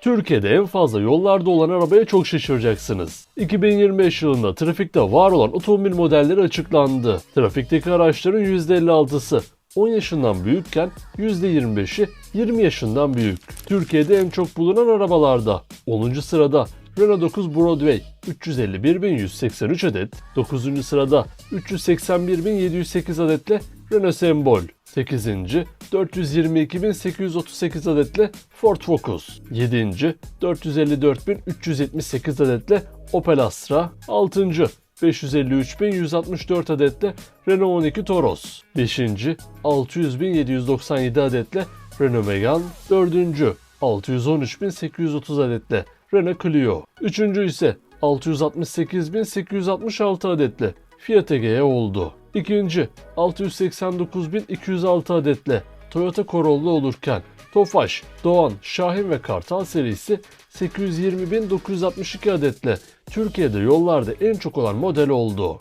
Türkiye'de en fazla yollarda olan arabaya çok şaşıracaksınız. 2025 yılında trafikte var olan otomobil modelleri açıklandı. Trafikteki araçların %56'sı 10 yaşından büyükken %25'i 20 yaşından büyük. Türkiye'de en çok bulunan arabalarda 10. sırada Renault 9 Broadway 351.183 adet, 9. sırada 381.708 adetle Renault Sembol, 8. 422.838 adetle Ford Focus, 7. 454.378 adetle Opel Astra, 6. 553.164 adetle Renault 12 Toros, 5. 600.797 adetle Renault Megane, 4. 613.830 adetle Renault Clio, 3. ise 668.866 adetle Fiat Egea oldu. İkinci 689.206 adetle Toyota Corolla olurken Tofaş, Doğan, Şahin ve Kartal serisi 820.962 adetle Türkiye'de yollarda en çok olan model oldu.